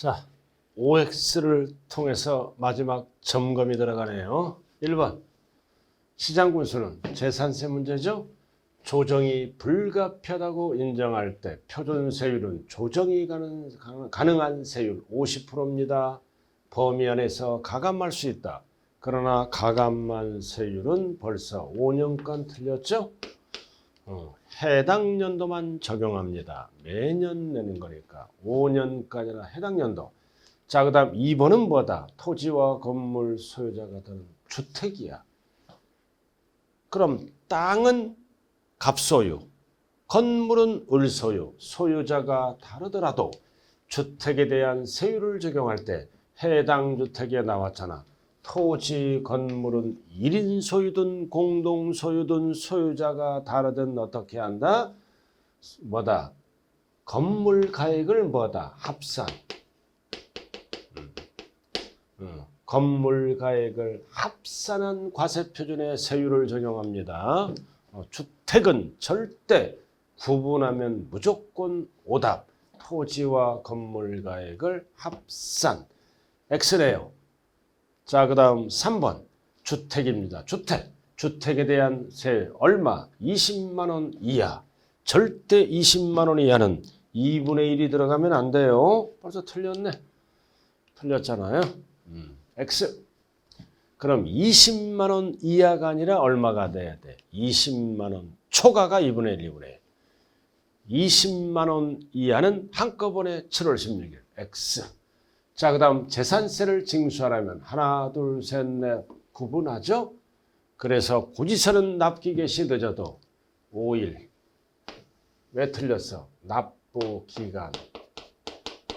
자, OX를 통해서 마지막 점검이 들어가네요. 1번. 시장 군수는 재산세 문제죠. 조정이 불가피하다고 인정할 때 표준 세율은 조정이 가능, 가능한 세율 50%입니다. 범위 안에서 가감할 수 있다. 그러나 가감한 세율은 벌써 5년간 틀렸죠. 어, 해당 연도만 적용합니다. 매년 내는 거니까 5년까지나 해당 연도. 자, 그 다음 2번은 뭐다? 토지와 건물 소유자가 되는 주택이야. 그럼 땅은 갑소유, 건물은 을소유, 소유자가 다르더라도 주택에 대한 세율을 적용할 때 해당 주택에 나왔잖아. 토지, 건물은 1인 소유든 공동 소유든 소유자가 다르든 어떻게 한다? 뭐다? 건물 가액을 뭐다? 합산. 음. 어, 건물 가액을 합산한 과세 표준의 세율을 적용합니다. 어, 주택은 절대 구분하면 무조건 오답. 토지와 건물 가액을 합산. X네요. 자, 그 다음 3번. 주택입니다. 주택. 주택에 대한 세 얼마? 20만 원 이하. 절대 20만 원 이하는 2분의 1이 들어가면 안 돼요. 벌써 틀렸네. 틀렸잖아요. 음, X. 그럼 20만 원 이하가 아니라 얼마가 돼야 돼? 20만 원 초과가 2분의 1, 2분의 1. 20만 원 이하는 한꺼번에 7월 16일. X. 자, 그 다음 재산세를 징수하려면 하나, 둘, 셋, 넷 구분하죠? 그래서 고지서는 납기 개시 늦어도 5일. 왜 틀렸어? 납부 기간,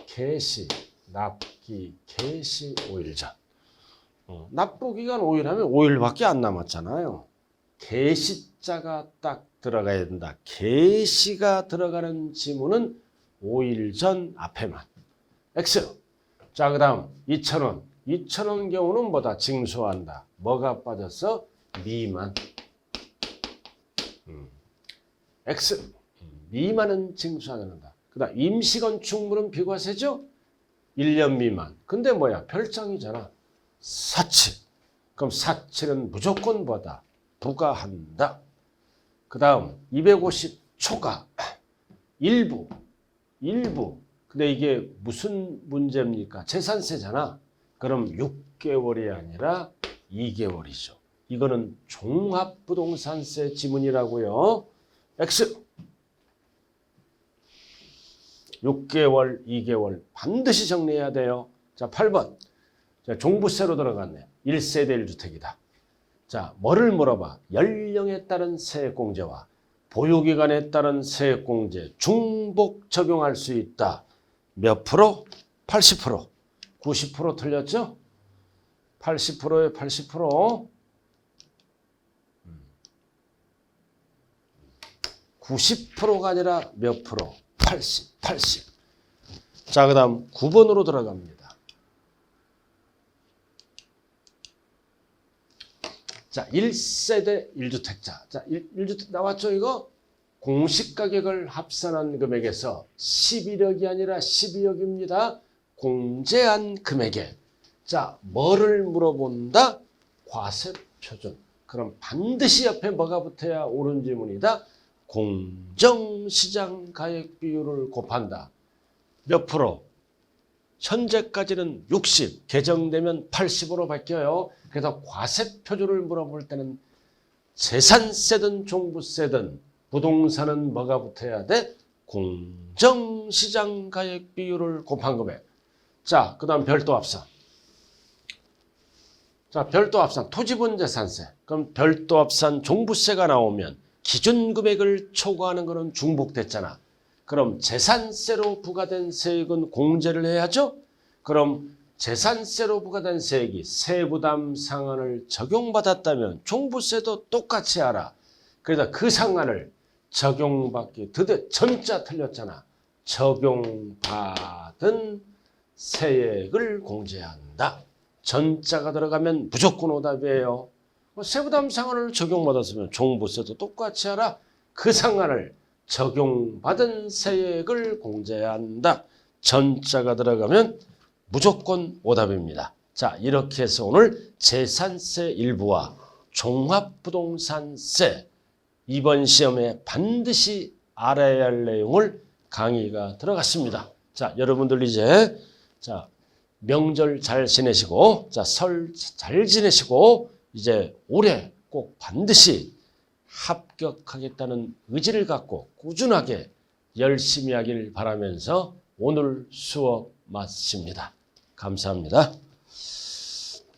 개시, 납기 개시 5일 전. 어, 납부 기간 5일 하면 5일밖에 안 남았잖아요. 개시자가 딱 들어가야 된다. 개시가 들어가는 지문은 5일 전 앞에만. X. 자, 그 다음 2,000원. 2,000원 경우는 뭐다? 징수한다. 뭐가 빠졌어? 미만. 음. X. 미만은 징수 안 한다. 그 다음 임시건축물은 비과세죠? 1년 미만. 근데 뭐야? 별장이잖아. 사치. 그럼 사치는 무조건 뭐다? 부과한다. 그 다음 250 초과. 일부. 일부. 근데 이게 무슨 문제입니까? 재산세잖아. 그럼 6개월이 아니라 2개월이죠. 이거는 종합부동산세 지문이라고요. X. 6개월, 2개월 반드시 정리해야 돼요. 자, 8번. 자, 종부세로 들어갔네. 1세대 1주택이다. 자, 뭐를 물어봐? 연령에 따른 세액공제와 보유기간에 따른 세액공제 중복 적용할 수 있다. 몇 프로? 80%. 90% 틀렸죠? 80%에 80%. 90%가 아니라 몇 프로? 80, 80. 자, 그 다음 9번으로 들어갑니다. 자, 1세대 1주택자. 자, 1, 1주택 나왔죠, 이거? 공시 가격을 합산한 금액에서 11억이 아니라 12억입니다. 공제한 금액에. 자, 뭐를 물어본다? 과세 표준. 그럼 반드시 옆에 뭐가 붙어야 옳은 지문이다? 공정시장 가액 비율을 곱한다. 몇 프로? 현재까지는 60, 개정되면 80으로 바뀌어요. 그래서 과세 표준을 물어볼 때는 재산세든 종부세든 부동산은 뭐가 붙어야 돼? 공정시장 가액 비율을 곱한 금액. 자, 그 다음 별도 합산. 자, 별도 합산. 토지분 재산세. 그럼 별도 합산 종부세가 나오면 기준 금액을 초과하는 것은 중복됐잖아. 그럼 재산세로 부과된 세액은 공제를 해야죠? 그럼 재산세로 부과된 세액이 세부담 상한을 적용받았다면 종부세도 똑같이 하라. 그래서 그 상한을 적용받기 드디어 전자 틀렸잖아. 적용받은 세액을 공제한다. 전자가 들어가면 무조건 오답이에요. 뭐 세부담 상한을 적용받았으면 종부세도 똑같이 하라. 그 상한을 적용받은 세액을 공제한다. 전자가 들어가면 무조건 오답입니다. 자, 이렇게 해서 오늘 재산세 일부와 종합부동산세 이번 시험에 반드시 알아야 할 내용을 강의가 들어갔습니다. 자, 여러분들 이제 자, 명절 잘 지내시고 자, 설 잘 지내시고 이제 올해 꼭 반드시 합격하겠다는 의지를 갖고 꾸준하게 열심히 하길 바라면서 오늘 수업 마칩니다. 감사합니다.